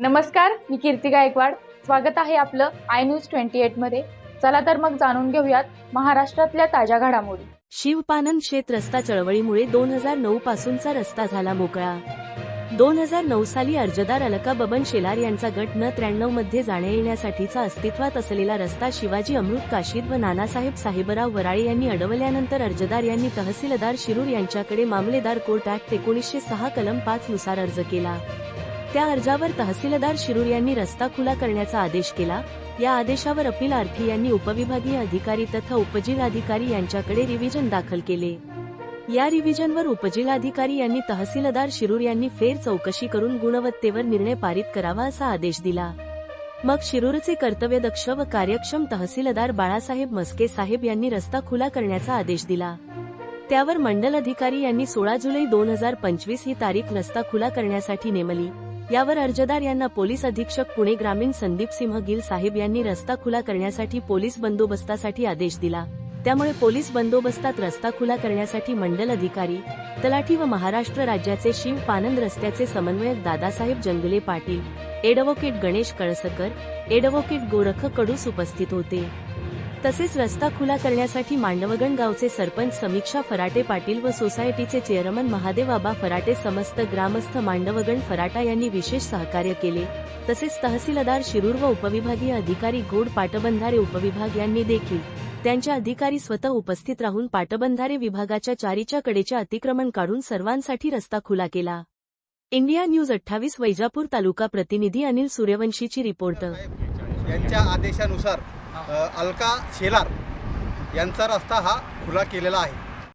नमस्कार मी कीर्ती गायकवाड. स्वागत आहे आपलं आय न्यूज ट्वेंटी एटमध्ये. चला तर मग जाणून घेऊयात महाराष्ट्रातल्या ताज्या घडामोडी. शिवपानन शेत रस्ता चळवळीमुळे दोन हजार नऊ पासूनचा रस्ता झाला मोकळा. दोन हजार नऊ साली अर्जदार अलका बबन शेलार यांचा गट न त्र्याण्णवमध्ये जाण्या येण्यासाठीचा अस्तित्वात असलेला रस्ता शिवाजी अमृत काशीद व नानासाहेब साहेबराव वराळे यांनी अडवल्यानंतर अर्जदार यांनी तहसीलदार शिरूर यांच्याकडे मामलेदार कोर्ट ऍक्ट एकोणीसशे सहा कलम पाच नुसार अर्ज केला. त्या अर्जावर तहसीलदार शिरूर यांनी रस्ता खुला करण्याचा आदेश केला. या आदेशावर अपील अर्थी यांनी उपविभागीय अधिकारी तथा उपजिल्हाधिकारी यांच्याकडे रिव्हिजन दाखल केले. या रिव्हिजनवर उपजिल्हाधिकारी यांनी तहसीलदार शिरूर यांनी फेर चौकशी करून गुणवत्तेवर निर्णय पारित करावा असा आदेश दिला. मग शिरूरचे कर्तव्यदक्ष व कार्यक्षम तहसीलदार बाळासाहेब मस्के साहेब यांनी रस्ता खुला करण्याचा आदेश दिला. त्यावर मंडल अधिकारी यांनी सोळा जुलै दोन हजार पंचवीस ही तारीख रस्ता खुला करण्यासाठी नेमली. यावर अर्जदार यांना पोलीस अधीक्षक पुणे ग्रामीण संदीप सिंह गिल साहेब यांनी रस्ता खुला करण्यासाठी पोलीस बंदोबस्तासाठी आदेश दिला. त्यामुळे पोलीस बंदोबस्तात रस्ता खुला करण्यासाठी मंडल अधिकारी तलाठी व महाराष्ट्र राज्याचे शिव पानंद रस्त्याचे समन्वयक दादासाहेब जंगले पाटील एडव्होकेट गणेश कळसकर एडव्होकेट गोरख कडूस उपस्थित होते. तसेच रस्ता खुला करण्यासाठी मांडवगण गावचे सरपंच समीक्षा फराटे पाटील व सोसायटीचे चेअरमन महादेव फराटे समस्त ग्रामस्थ मांडवगण फराटा यांनी विशेष सहकार्य केले. तसेच तहसीलदार शिरूर व उपविभागीय अधिकारी घोड पाटबंधारे उपविभाग यांनी देखील त्यांच्या अधिकारी स्वतः उपस्थित राहून पाटबंधारे विभागाच्या चारीच्या कडेचे अतिक्रमण काढून सर्वांसाठी रस्ता खुला केला. इंडिया न्यूज अठ्ठावीस वैजापूर तालुका प्रतिनिधी अनिल सूर्यवंशीची रिपोर्ट. यांच्या आदेशानुसार अलका शेलार यांचा रस्ता हा खुला केलेला आहे.